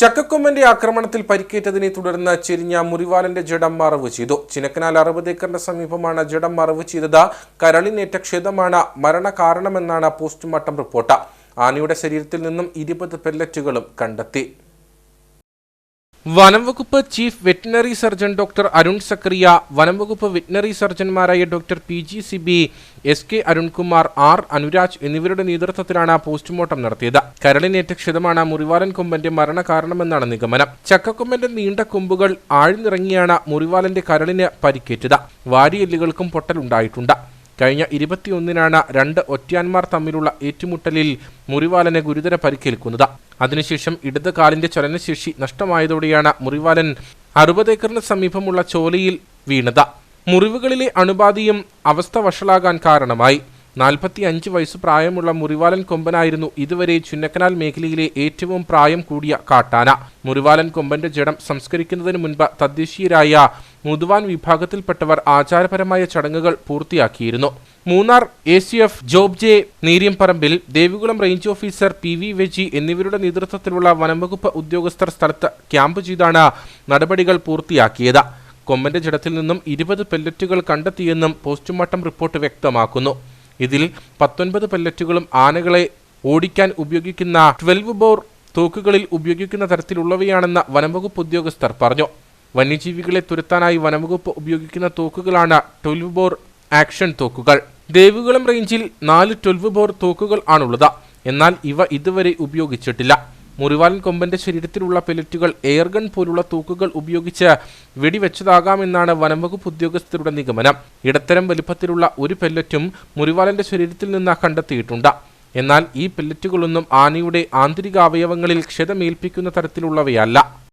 ചക്കക്കൊമ്പന്റെ ആക്രമണത്തിൽ പരിക്കേറ്റതിനെ തുടർന്ന് ചെരിഞ്ഞ മുറിവാലന്റെ ജഡം മറവ് ചെയ്തു. ചിനക്കനാൽ അറുപത് ഏക്കറിന്റെ സമീപമാണ് ജഡം മറവ് ചെയ്തത്. കരളിനേറ്റ ക്ഷതമാണ് മരണകാരണമെന്നാണ് പോസ്റ്റ്മോർട്ടം റിപ്പോർട്ട്. ആനയുടെ ശരീരത്തിൽ നിന്നും ഇരുപത് പെല്ലറ്റുകളും കണ്ടെത്തി. വനം വകുപ്പ് chief veterinary surgeon doctor Arun Zacharia വനം വകുപ്പ് veterinary സർജൻമാരായ doctor P G Sibi S K Arunkumar R Anuraj എന്നിവരുടെ നേതൃത്വത്തിലാണ് പോസ്റ്റ്മോർട്ടം നടത്തിയത്. കരളിനേറ്റ ക്ഷതമാണ് മുറിവാലൻ കൊമ്പന്റെ മരണകാരണമെന്നാണ് നിഗമനം. ചക്കക്കൊമ്പന്റെ നീണ്ട കൊമ്പുകൾ ആഴ്ന്നിറങ്ങിയാണ് മുറിവാലന്റെ കരളിന് പരിക്കേറ്റത്. വാരിയെല്ലുകൾക്കും പൊട്ടലുണ്ടായിട്ടുണ്ട്. കഴിഞ്ഞ ഇരുപത്തിയൊന്നിനാണ് രണ്ട് ഒറ്റയാന്മാർ തമ്മിലുള്ള ഏറ്റുമുട്ടലിൽ മുറിവാലന് ഗുരുതര പരിക്കേൽക്കുന്നത്. അതിനുശേഷം ഇടത് കാലിന്റെ ചലനശേഷി നഷ്ടമായതോടെയാണ് മുറിവാലൻ അറുപത് ഏക്കറിന് സമീപമുള്ള ചോലയിൽ വീണത്. മുറിവുകളിലെ അണുബാധയും അവസ്ഥ വഷളാകാൻ കാരണമായി. നാൽപ്പത്തി അഞ്ച് വയസ്സ് പ്രായമുള്ള മുറിവാലൻ കൊമ്പനായിരുന്നു ഇതുവരെ ചുന്നക്കനാൽ മേഖലയിലെ ഏറ്റവും പ്രായം കൂടിയ കാട്ടാന. മുറിവാലൻ കൊമ്പന്റെ ജഡം സംസ്കരിക്കുന്നതിന് മുൻപ് തദ്ദേശീയരായ മുതുവാൻ വിഭാഗത്തിൽപ്പെട്ടവർ ആചാരപരമായ ചടങ്ങുകൾ പൂർത്തിയാക്കിയിരുന്നു. Munnar A C F Job J Neeriyamparambil Devikulam range officer P V Veji എന്നിവരുടെ നേതൃത്വത്തിലുള്ള വനംവകുപ്പ് ഉദ്യോഗസ്ഥർ സ്ഥലത്ത് ക്യാമ്പ് ചെയ്താണ് നടപടികൾ പൂർത്തിയാക്കിയത്. കൊമ്പന്റെ ജടത്തിൽ നിന്നും ഇരുപത് പെല്ലറ്റുകൾ കണ്ടെത്തിയെന്നും പോസ്റ്റ്മോർട്ടം റിപ്പോർട്ട് വ്യക്തമാക്കുന്നു. ഇതിൽ പത്തൊൻപത് പെല്ലറ്റുകളും ആനകളെ ഓടിക്കാൻ ഉപയോഗിക്കുന്ന ട്വൽവ് ബോർ തോക്കുകളിൽ ഉപയോഗിക്കുന്ന തരത്തിലുള്ളവയാണെന്ന് വനംവകുപ്പ് ഉദ്യോഗസ്ഥർ പറഞ്ഞു. വന്യജീവികളെ തുരത്താനായി വനംവകുപ്പ് ഉപയോഗിക്കുന്ന തോക്കുകളാണ് ട്വൽവ് ബോർ ആക്ഷൻ തോക്കുകൾ. ദേവികുളം റേഞ്ചിൽ നാല് ട്വൽവ് ബോർ തോക്കുകൾ ആണുള്ളത്. എന്നാൽ ഇവ ഇതുവരെ ഉപയോഗിച്ചിട്ടില്ല. മുറിവാലൻ കൊമ്പന്റെ ശരീരത്തിലുള്ള പെലറ്റുകൾ എയർഗൺ പോലുള്ള തോക്കുകൾ ഉപയോഗിച്ച് വെടിവെച്ചതാകാമെന്നാണ് വനംവകുപ്പ് ഉദ്യോഗസ്ഥരുടെ നിഗമനം. ഇടത്തരം വലിപ്പത്തിലുള്ള ഒരു പെല്ലറ്റും മുറിവാലന്റെ ശരീരത്തിൽ നിന്ന് കണ്ടെത്തിയിട്ടുണ്ട്. എന്നാൽ ഈ പെല്ലറ്റുകളൊന്നും ആനയുടെ ആന്തരിക അവയവങ്ങളിൽ ക്ഷതമേൽപ്പിക്കുന്ന തരത്തിലുള്ളവയല്ല.